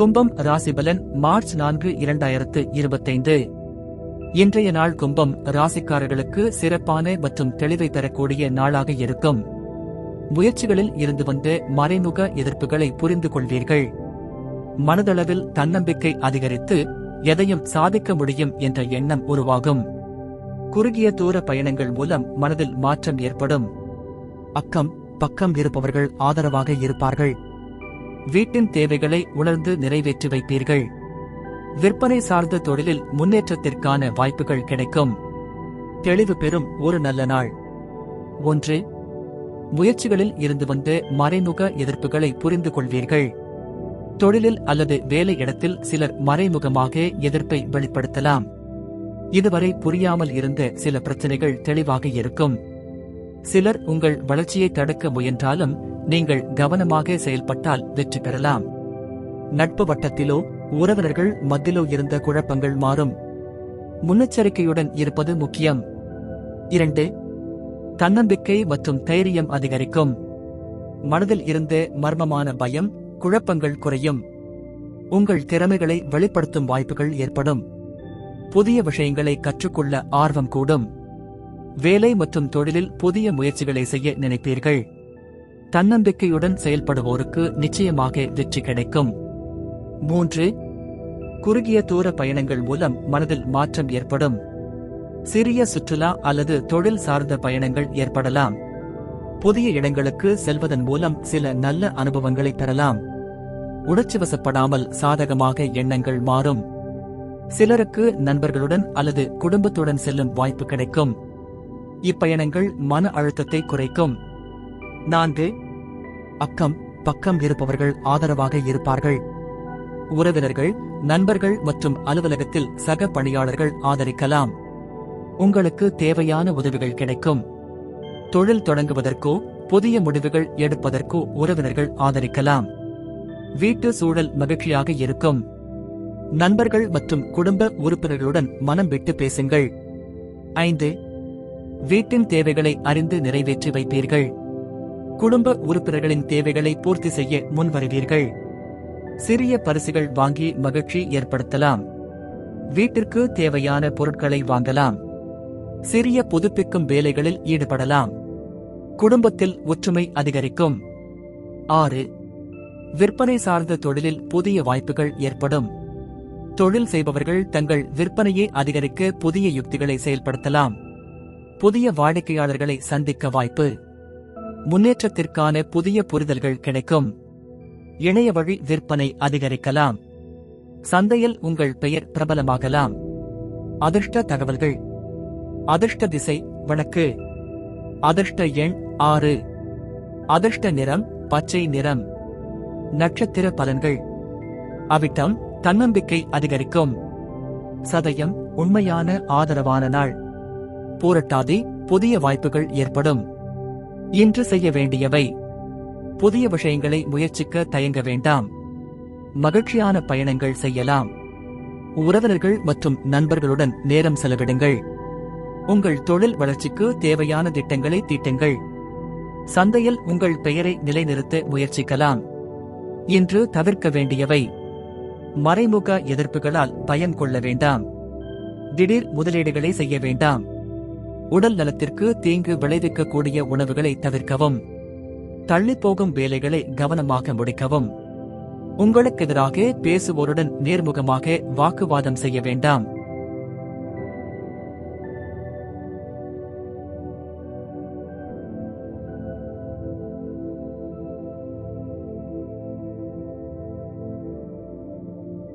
கும்பம் ராசிபலன் மார்ச் நான்கு இரண்டாயிரத்து இருபத்தைந்து. இன்றைய நாள் கும்பம் ராசிக்காரர்களுக்கு சிறப்பான மற்றும் தெளிவை தரக்கூடிய நாளாக இருக்கும். முயற்சிகளில் இருந்து வந்த மறைமுக எதிர்ப்புகளை புரிந்து கொள்வீர்கள். மனதளவில் தன்னம்பிக்கை அதிகரித்து எதையும் சாதிக்க முடியும் என்ற எண்ணம் உருவாகும். குறுகிய தூர பயணங்கள் மூலம் மனதில் மாற்றம் ஏற்படும். அக்கம் பக்கம் இருப்பவர்கள் ஆதரவாக இருப்பார்கள். வீட்டின் தேவைகளை உணர்ந்து நிறைவேற்றி வைப்பீர்கள். விற்பனை சார்ந்த தொழிலில் முன்னேற்றத்திற்கான வாய்ப்புகள் கிடைக்கும். தெளிவு பெறும் ஒரு நல்ல நாள். ஒன்று முயற்சிகளில் இருந்து வந்த மறைமுக எதிர்ப்புகளை புரிந்து கொள்வீர்கள். தொழிலில் அல்லது வேலை இடத்தில் சிலர் மறைமுகமாக எதிர்ப்பை வெளிப்படுத்தலாம். இதுவரை புரியாமல் இருந்த சில பிரச்சனைகள் தெளிவாக இருக்கும். சிலர் உங்கள் வளர்ச்சியை தடுக்க முயன்றாலும் நீங்கள் கவனமாக செயல்பட்டால் வெற்றி பெறலாம். நட்பு வட்டத்திலோ உறவினர்கள் மத்தியிலோ இருந்த குழப்பங்கள் மாறும். முன்னெச்சரிக்கையுடன் இருப்பது முக்கியம். இரண்டு தன்னம்பிக்கை மற்றும் தைரியம் அதிகரிக்கும். மனதில் இருந்து மர்மமான பயம் குழப்பங்கள் குறையும். உங்கள் திறமைகளை வெளிப்படுத்தும் வாய்ப்புகள் ஏற்படும். புதிய விஷயங்களை கற்றுக்கொள்ள ஆர்வம் கூடும். வேலை மற்றும் தொழிலில் புதிய முயற்சிகளை செய்ய நினைப்பீர்கள். தன்னம்பிக்கையுடன் செயல்படுவோருக்கு நிச்சயமாக வெற்றி கிடைக்கும். மூன்று குறுகிய தூர பயணங்கள் மூலம் மனதில் மாற்றம் ஏற்படும். சிறிய சுற்றுலா அல்லது தொழில் சார்ந்த பயணங்கள் ஏற்படலாம். புதிய இடங்களுக்கு செல்வதன் மூலம் சில நல்ல அனுபவங்களை பெறலாம் உணர்ச்சிவசப்படாமல் சாதகமாக எண்ணங்கள் மாறும். சிலருக்கு நண்பர்களுடன் அல்லது குடும்பத்துடன் செல்லும் வாய்ப்பு கிடைக்கும். இப்பயணங்கள் மன அழுத்தத்தை குறைக்கும். நான்கு. அக்கம் பக்கம் இருப்பவர்கள் ஆதரவாக இருப்பார்கள். உறவினர்கள் நண்பர்கள் மற்றும் அலுவலகத்தில் சக பணியாளர்கள் ஆதரிக்கலாம். உங்களுக்கு தேவையான உதவிகள் கிடைக்கும். தொழில் தொடங்குவதற்கோ புதிய முடிவுகள் எடுப்பதற்கோ உறவினர்கள் ஆதரிக்கலாம். வீட்டு சூழல் மகிழ்ச்சியாக இருக்கும். நண்பர்கள் மற்றும் குடும்ப உறுப்பினர்களுடன் மனம் விட்டு பேசுங்கள். ஐந்து. வீட்டின் தேவைகளை அறிந்து நிறைவேற்றி வைப்பீர்கள். குடும்ப உறுப்பினர்களின் தேவைகளை பூர்த்தி செய்ய முன்வருவீர்கள். சிறிய பரிசுகள் வாங்கி மகிழ்ச்சி ஏற்படுத்தலாம். வீட்டிற்கு தேவையான பொருட்களை வாங்கலாம். சிறிய புதுப்பிக்கும் வேலைகளில் ஈடுபடலாம். குடும்பத்தில் ஒற்றுமை அதிகரிக்கும். ஆறு. விற்பனை சார்ந்த தொழிலில் புதிய வாய்ப்புகள் ஏற்படும். தொழில் செய்பவர்கள் தங்கள் விற்பனையை அதிகரிக்க புதிய யுக்திகளை செயல்படுத்தலாம். புதிய வாடிக்கையாளர்களை சந்திக்க வாய்ப்பு. முன்னேற்றத்திற்கான புதிய புரிதல்கள் கிடைக்கும். இணைய வழி விற்பனை அதிகரிக்கலாம். சந்தையில் உங்கள் பெயர் பிரபலமாகலாம். அதிர்ஷ்ட தகவல்கள். அதிர்ஷ்ட திசை வழக்கு. அதிர்ஷ்ட எண் ஆறு. அதிர்ஷ்ட நிறம் பச்சை நிறம். நட்சத்திர பலன்கள். அவிட்டம் தன்னம்பிக்கை அதிகரிக்கும். சதயம் உண்மையான ஆதரவான நாள். பூரட்டாதி புதிய வாய்ப்புகள் ஏற்படும். இன்று செய்ய வேண்டியவை. புதிய விஷயங்களை முயற்சிக்க தயங்க வேண்டாம். மகிழ்ச்சியான பயணங்கள் செய்யலாம். உறவினர்கள் மற்றும் நண்பர்களுடன் நேரம் செலவிடுங்கள். உங்கள் தொழில் வளர்ச்சிக்கு தேவையான திட்டங்களை தீட்டுங்கள். சந்தையில் உங்கள் பெயரை நிலைநிறுத்த முயற்சிக்கலாம். இன்று தவிர்க்க வேண்டியவை. மறைமுக எதிர்ப்புகளால் பயம் கொள்ள வேண்டாம். திடீர் முதலீடுகளை செய்ய வேண்டாம். உடல் நலத்திற்கு தீங்கு விளைவிக்கக்கூடிய உணவுகளை தவிர்க்கவும். தள்ளிப்போகும் வேலைகளை கவனமாக முடிக்கவும். உங்களுக்கு எதிராக பேசுவோருடன் நேர்முகமாக வாக்குவாதம் செய்ய வேண்டாம்.